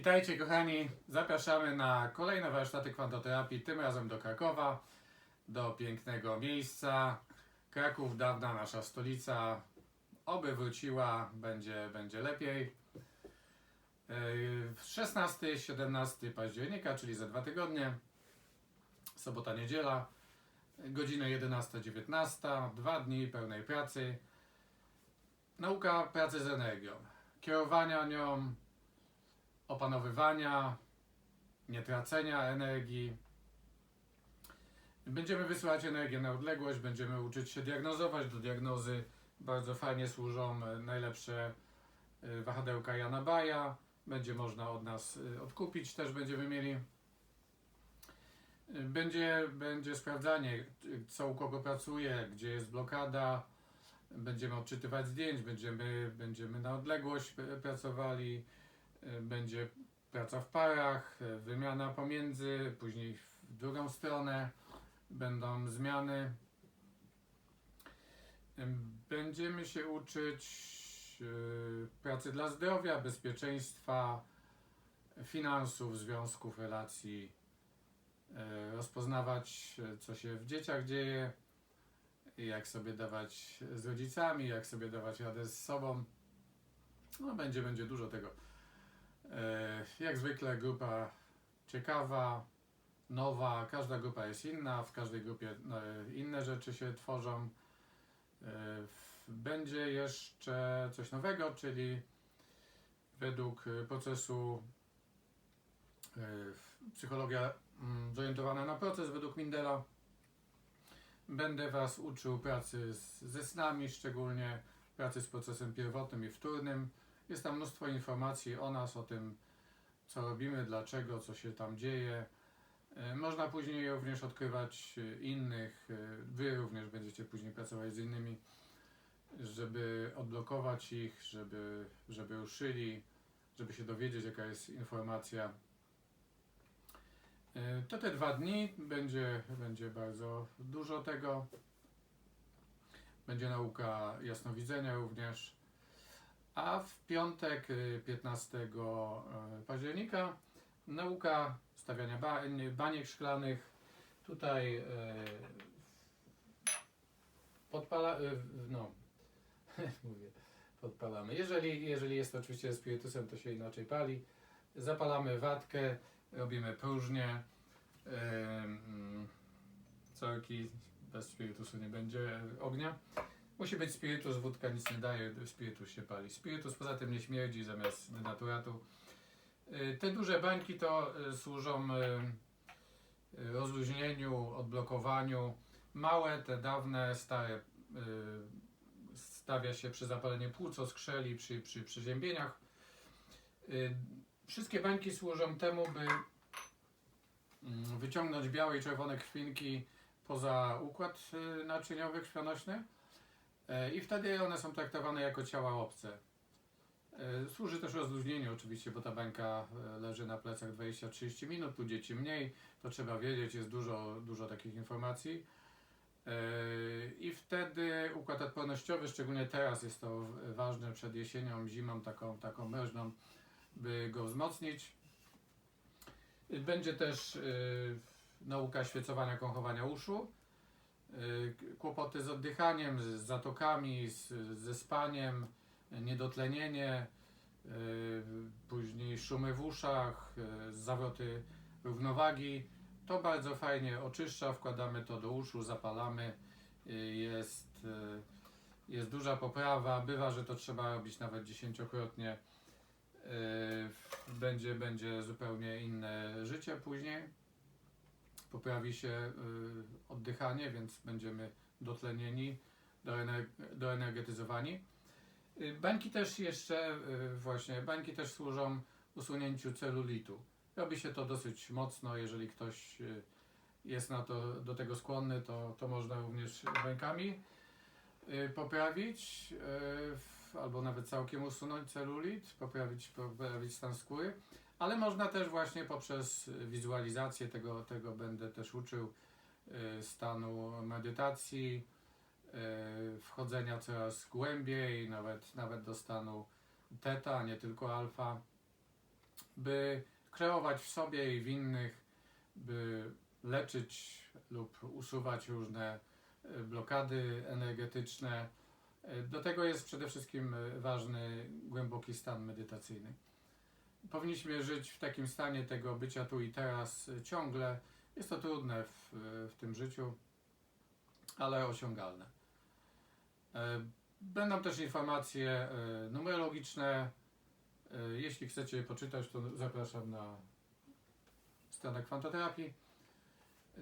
Witajcie kochani, zapraszamy na kolejne warsztaty kwantoterapii, tym razem do Krakowa, do pięknego miejsca. Kraków, dawna nasza stolica, oby wróciła, będzie, będzie lepiej. Yy, 16-17 października, czyli za dwa tygodnie, sobota, niedziela, godzina 11-19, dwa dni pełnej pracy. Nauka pracy z energią, kierowania nią, opanowywania, nietracenia energii. Będziemy wysyłać energię na odległość, będziemy uczyć się diagnozować. Do diagnozy bardzo fajnie służą e, najlepsze e, wahadełka Jana Baja. Będzie można od nas e, odkupić, też będziemy mieli. Będzie, będzie sprawdzanie, co u kogo pracuje, gdzie jest blokada. Będziemy odczytywać zdjęć, będziemy, będziemy na odległość pracowali. E, Będzie praca w parach, e, wymiana pomiędzy, później w drugą stronę będą zmiany. Em, Będziemy się uczyć pracy dla zdrowia, bezpieczeństwa, finansów, związków, relacji, rozpoznawać, co się w dzieciach dzieje, jak sobie dawać z rodzicami, jak sobie dawać radę z sobą. No, będzie, będzie dużo tego. E, Jak zwykle grupa ciekawa, nowa, każda grupa jest inna, w każdej grupie e, inne rzeczy się tworzą. E, Będzie jeszcze coś nowego, czyli według procesu psychologia mm, zorientowana na proces według Mindela. Będę Was uczył pracy z, ze snami, szczególnie pracy z procesem pierwotnym i wtórnym. Jest tam mnóstwo informacji o nas, o tym, co robimy, dlaczego, co się tam dzieje. E, Można później również odkrywać e, innych. e, Wy również będziecie później pracować z innymi, żeby odblokować ich, żeby, żeby ruszyli, żeby się dowiedzieć, jaka jest informacja. To te dwa dni będzie, będzie bardzo dużo tego. Będzie nauka jasnowidzenia również. A w piątek y, 15 y, października nauka stawiania ba- nie, baniek szklanych. Tutaj y, podpala, y, no, mówię, podpalamy. Jeżeli, jeżeli jest to oczywiście spirytusem, to się inaczej pali. Zapalamy watkę, robimy próżnię. y, mm, Corki, bez spirytusu nie będzie ognia. Musi być spirytus, wódka nic nie daje, spirytus się pali. Spirytus poza tym nie śmierdzi zamiast denaturatu. Y, Te duże bańki to y, służą y, rozluźnieniu, odblokowaniu. Małe, te dawne, stare stawia się przy zapaleniu płuc, skrzeli, przy, przy przeziębieniach. Wszystkie bańki służą temu, by mm, wyciągnąć białe i czerwone krwinki poza układ naczyniowy krwionośny. E, I wtedy one są traktowane jako ciała obce. E, Służy też rozluźnieniu oczywiście, bo ta bańka e, leży na plecach 20-30 minut, u dzieci mniej, to trzeba wiedzieć, jest dużo, dużo takich informacji. I wtedy układ odpornościowy, szczególnie teraz jest to ważne przed jesienią, zimą taką, taką mroźną, by go wzmocnić. Będzie też nauka świecowania, kąchowania uszu. Y, kłopoty z oddychaniem, z zatokami, z, ze spaniem, niedotlenienie, y, później szumy w uszach, y, zawroty równowagi. To bardzo fajnie oczyszcza, wkładamy to do uszu, zapalamy. Jest, jest duża poprawa, bywa, że to trzeba robić nawet dziesięciokrotnie. Będzie, będzie zupełnie inne życie później poprawi się y, oddychanie, więc będziemy dotlenieni, doener- doenergetyzowani. Y, Bańki też jeszcze, y, właśnie, bańki też służą usunięciu celulitu. Robi się to dosyć mocno, jeżeli ktoś jest na to, do tego skłonny, to, to można również bańkami poprawić, albo nawet całkiem usunąć celulit, poprawić, poprawić stan skóry. Ale można też właśnie poprzez wizualizację tego, tego będę też uczył y, stanu medytacji, y, wchodzenia coraz głębiej, nawet, nawet do stanu teta, nie tylko alfa. by kreować w sobie i w innych, by leczyć lub usuwać różne e, blokady energetyczne. E, Do tego jest przede wszystkim e, ważny głęboki stan medytacyjny. Powinniśmy żyć w takim stanie tego bycia tu i teraz ciągle. Jest to trudne w, w tym życiu, ale osiągalne. E, Będą też informacje e, numerologiczne. E, Jeśli chcecie je poczytać, to zapraszam na stronę kwantoterapii.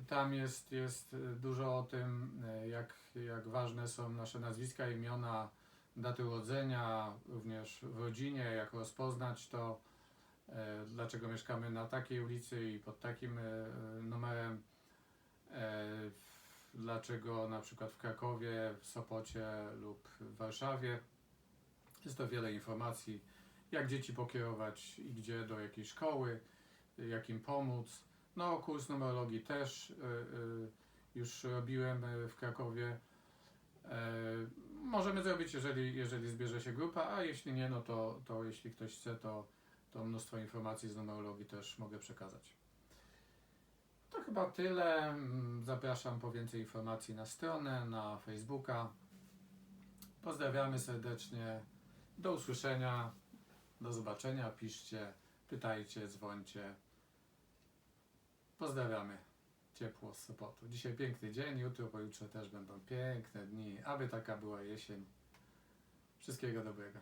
Tam jest, jest dużo o tym, jak, jak ważne są nasze nazwiska, imiona, daty urodzenia, również w rodzinie, jak rozpoznać to, dlaczego mieszkamy na takiej ulicy i pod takim e, numerem, e, dlaczego na przykład w Krakowie, w Sopocie lub w Warszawie. Jest to wiele informacji, jak dzieci pokierować i gdzie, do jakiej szkoły, jak im pomóc. No, kurs numerologii też już robiłem w Krakowie. E, możemy zrobić, jeżeli, jeżeli zbierze się grupa, a jeśli nie, no to, to jeśli ktoś chce, to, to mnóstwo informacji z numerologii też mogę przekazać. To chyba tyle. Zapraszam po więcej informacji na stronę, na Facebooka. Pozdrawiamy serdecznie. Do usłyszenia. Do zobaczenia. Piszcie, pytajcie, dzwońcie. Pozdrawiamy. Ciepło z Sopotu. Dzisiaj piękny dzień, jutro, pojutrze też będą piękne dni. Aby taka była jesień. Wszystkiego dobrego.